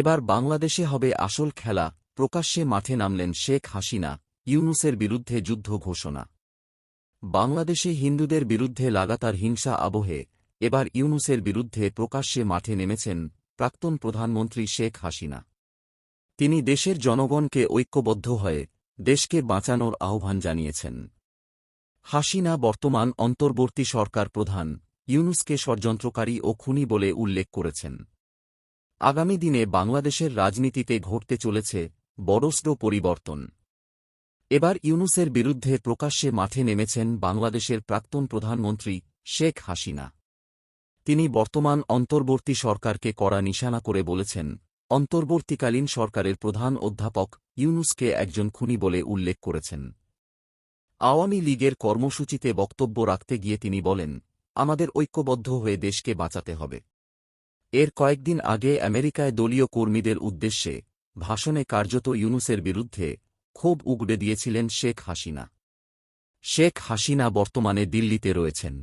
এবার বাংলাদেশে হবে আসল খেলা। প্রকাশ্যে মাঠে নামলেন শেখ হাসিনা, ইউনুসের বিরুদ্ধে যুদ্ধ ঘোষণা। বাংলাদেশে হিন্দুদের বিরুদ্ধে লাগাতার হিংসা আবহে, এবার ইউনুসের বিরুদ্ধে প্রকাশ্যে মাঠে নেমেছেন প্রাক্তন প্রধানমন্ত্রী শেখ হাসিনা। তিনি দেশের জনগণকে ঐক্যবদ্ধ হয়ে দেশকে বাঁচানোর আহ্বান জানিয়েছেন। হাসিনা বর্তমান অন্তর্বর্তী সরকার প্রধান, ইউনুসকে ষড়যন্ত্রকারী ও খুনি বলে উল্লেখ করেছেন। আগামী দিনে বাংলাদেশের রাজনীতিতে ঘটতে চলেছে বড়সড় পরিবর্তন। এবার ইউনুসের বিরুদ্ধে প্রকাশ্যে মাঠে নেমেছেন বাংলাদেশের প্রাক্তন প্রধানমন্ত্রী শেখ হাসিনা। তিনি বর্তমান অন্তর্বর্তী সরকারকে কড়া নিশানা করে বলেছেন, অন্তর্বর্তীকালীন সরকারের প্রধান অধ্যাপক ইউনুসকে একজন খুনি বলে উল্লেখ করেছেন। আওয়ামী লীগের কর্মসূচিতে বক্তব্য রাখতে গিয়ে তিনি বলেন, আমাদের ঐক্যবদ্ধ হয়ে দেশকে বাঁচাতে হবে। এর কয়েকদিন আগে আমেরিকায় দলীয় কর্মীদের উদ্দেশ্যে ভাষণে কার্যত ইউনুসের বিরুদ্ধে ক্ষোভ উগড়ে দিয়েছিলেন শেখ হাসিনা। শেখ হাসিনা বর্তমানে দিল্লিতে রয়েছেন।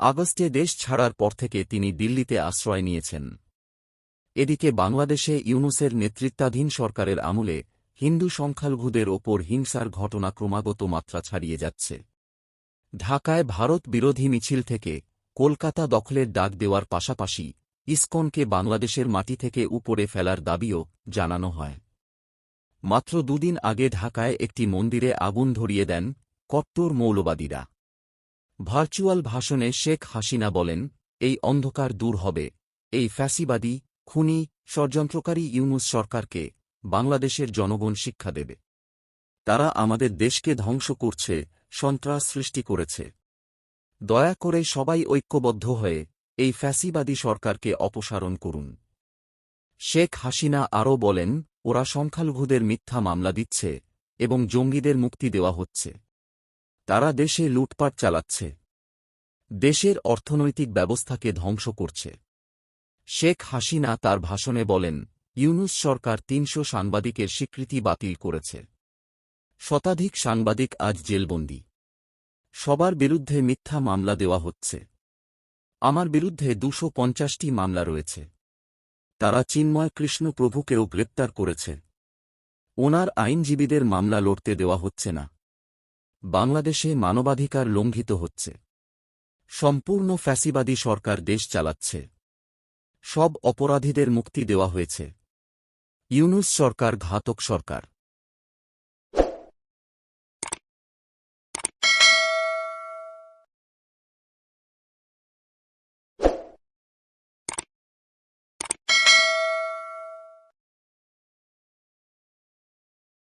আগস্টে দেশ ছাড়ার পর থেকে তিনি দিল্লিতে আশ্রয় নিয়েছেন। এদিকে বাংলাদেশে ইউনুসের নেতৃত্বাধীন সরকারের আমলে হিন্দু সংখ্যালঘুদের ওপর হিংসার ঘটনা ক্রমাগত মাত্রা ছাড়িয়ে যাচ্ছে। ঢাকায় ভারত বিরোধী মিছিল থেকে কলকাতা দখলের ডাক দেওয়ার পাশাপাশি ইসকনকে বাংলাদেশের মাটি থেকে উপরে ফেলার দাবিও জানানো হয়। মাত্র দুদিন আগে ঢাকায় একটি মন্দিরে আগুন ধরিয়ে দেন কট্টর মৌলবাদীরা। ভার্চুয়াল ভাষণে শেখ হাসিনা বলেন, এই অন্ধকার দূর হবে। এই ফ্যাসিবাদী, খুনি, ষড়যন্ত্রকারী ইউনুস সরকারকে বাংলাদেশের জনগণ শিক্ষা দেবে। তারা আমাদের দেশকে ধ্বংস করছে, সন্ত্রাস সৃষ্টি করেছে। দয়া করে সবাই ঐক্যবদ্ধ হয়ে এই ফ্যাসিবাদী সরকারকে অপসারণ করুন। শেখ হাসিনা আরও বলেন, ওরা সংখ্যালঘুদের মিথ্যা মামলা দিচ্ছে এবং জঙ্গিদের মুক্তি দেওয়া হচ্ছে। তারা দেশে লুটপাট চালাচ্ছে। দেশের অর্থনৈতিক ব্যবস্থাকে ধ্বংস করছে। শেখ হাসিনা তার ভাষণে বলেন, ইউনুস সরকার তিনশো সাংবাদিকের স্বীকৃতি বাতিল করেছে। শতাধিক সাংবাদিক আজ জেলবন্দি। সবার বিরুদ্ধে মিথ্যা মামলা দেওয়া হচ্ছে। আমার বিরুদ্ধে দুশো পঞ্চাশটি মামলা রয়েছে। তারা চিন্ময় কৃষ্ণ প্রভুকেও গ্রেপ্তার করেছে। ওনার আইনজীবীদের মামলা লড়তে দেওয়া হচ্ছে না। বাংলাদেশে মানবাধিকার লঙ্ঘিত হচ্ছে। সম্পূর্ণ ফ্যাসিবাদী সরকার দেশ চালাচ্ছে। সব অপরাধীদের মুক্তি দেওয়া হয়েছে। ইউনুস সরকার ঘাতক সরকার।